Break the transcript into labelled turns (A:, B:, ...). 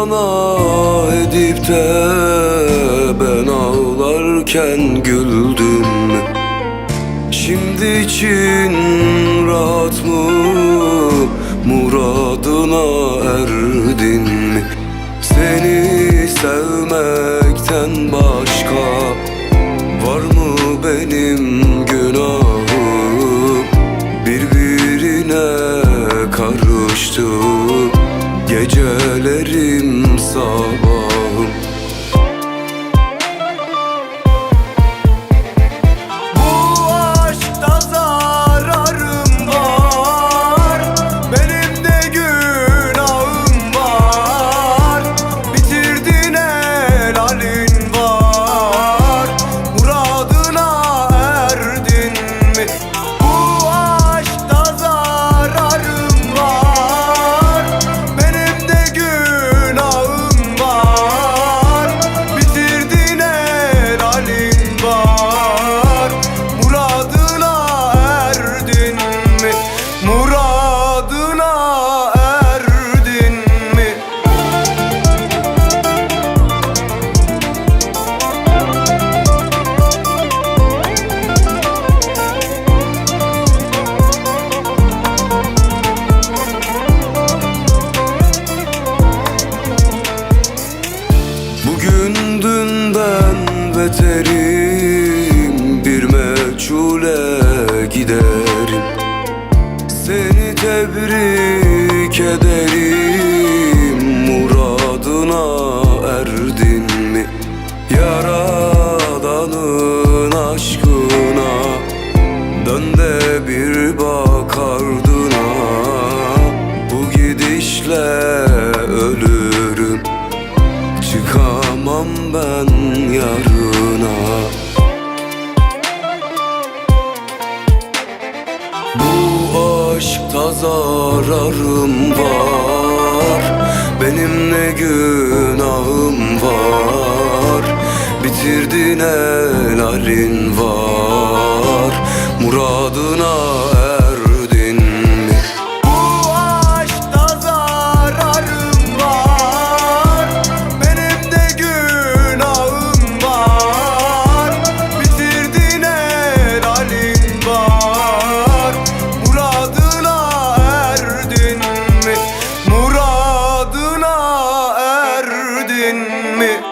A: sana edip de ben ağlarken güldün mü? Şimdi için rahat mı? Muradına erdin mi? Seni sevmekten başka Var mı benim günahım? Birbirine karıştı Gecelerim beterim Bir meçhule giderim. Seni tebrik ederim Bakamam ben yarına. Bu aşkta zararım var. Benim ne günahım var? Bitirdin el halin me.